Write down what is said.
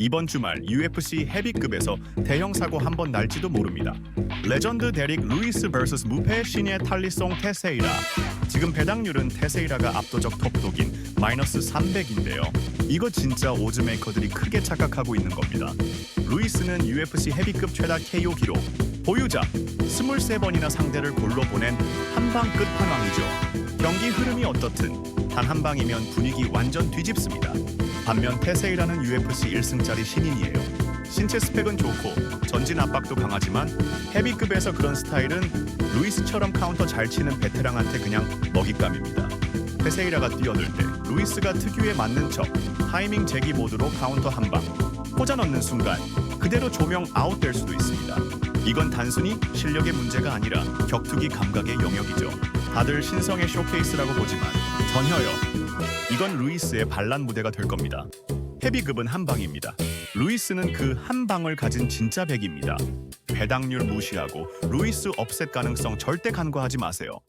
이번 주말 UFC 헤비급에서 대형 사고 한 번 날지도 모릅니다. 레전드 데릭 루이스 vs 무패 신예 탈리송 테세이라. 지금 배당률은 테세이라가 압도적 톱독인 마이너스 300인데요. 이거 진짜 오즈 메이커들이 크게 착각하고 있는 겁니다. 루이스는 UFC 헤비급 최다 KO 기록 보유자 23번이나 상대를 골로 보낸 한방 끝판왕이죠. 경기 흐름이 어떻든 단 한 방이면 분위기 완전 뒤집습니다. 반면 테세이라는 UFC 1승짜리 신인이에요. 신체 스펙은 좋고 전진 압박도 강하지만 헤비급에서 그런 스타일은 루이스처럼 카운터 잘 치는 베테랑한테 그냥 먹잇감입니다. 테세이라가 뛰어들 때 루이스가 특유의 맞는 척 타이밍 제기 모드로 카운터 한 방 꽂아 넣는 순간 그대로 조명 아웃될 수도 있습니다. 이건 단순히 실력의 문제가 아니라 격투기 감각의 영역이죠. 다들 신성의 쇼케이스라고 보지만 전혀요. 이건 루이스의 반란 무대가 될 겁니다. 헤비급은 한 방입니다. 루이스는 그 한 방을 가진 진짜 백입니다. 배당률 무시하고 루이스 업셋 가능성 절대 간과하지 마세요.